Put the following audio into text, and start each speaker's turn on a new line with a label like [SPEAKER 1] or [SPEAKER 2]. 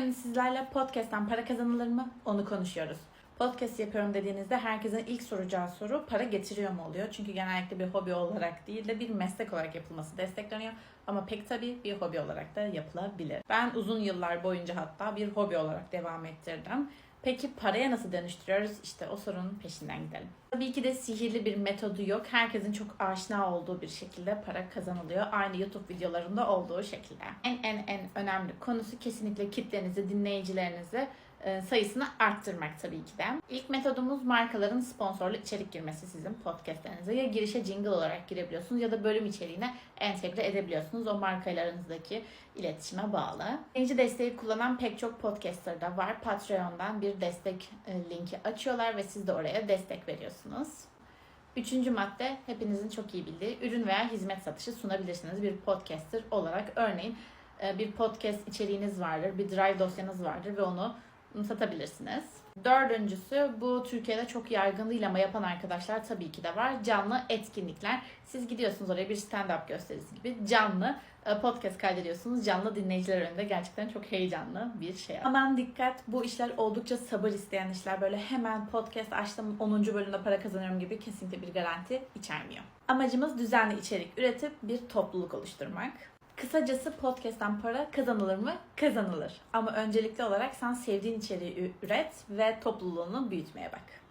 [SPEAKER 1] Şimdi sizlerle podcast'ten para kazanılır mı? Onu konuşuyoruz. Podcast yapıyorum dediğinizde herkesin ilk soracağı soru para getiriyor mu oluyor? Çünkü genellikle bir hobi olarak değil de bir meslek olarak yapılması destekleniyor. Ama pek tabii bir hobi olarak da yapılabilir. Ben uzun yıllar boyunca hatta bir hobi olarak devam ettirdim. Peki paraya nasıl dönüştürüyoruz? İşte o sorunun peşinden gidelim. Tabii ki de sihirli bir metodu yok. Herkesin çok aşina olduğu bir şekilde para kazanılıyor. Aynı YouTube videolarında olduğu şekilde. En en en önemli konusu kesinlikle kitlenizi, dinleyicilerinizi sayısını arttırmak tabii ki de. İlk metodumuz markaların sponsorlu içerik girmesi sizin podcastlerinize. Ya girişe jingle olarak girebiliyorsunuz ya da bölüm içeriğine entegre edebiliyorsunuz. O markalarınızdaki iletişime bağlı. Dinleyici desteği kullanan pek çok podcaster da var. Patreon'dan bir destek e, linki açıyorlar ve siz de oraya destek veriyorsunuz. Üçüncü madde hepinizin çok iyi bildiği ürün veya hizmet satışı sunabilirsiniz bir podcaster olarak. Örneğin e, bir podcast içeriğiniz vardır, bir drive dosyanız vardır ve onu satabilirsiniz. Dördüncüsü bu Türkiye'de çok yaygın değil ama yapan arkadaşlar tabii ki de var. Canlı etkinlikler. Siz gidiyorsunuz oraya bir stand-up gösterisi gibi canlı e, podcast kaydediyorsunuz. Canlı dinleyiciler önünde gerçekten çok heyecanlı bir şey. Aman dikkat bu işler oldukça sabır isteyen işler. Böyle hemen podcast açtım 10. bölümde para kazanıyorum gibi kesinlikle bir garanti içermiyor. Amacımız düzenli içerik üretip bir topluluk oluşturmak. Kısacası podcast'ten para kazanılır mı? Kazanılır. Ama öncelikli olarak sen sevdiğin içeriği üret ve topluluğunu büyütmeye bak.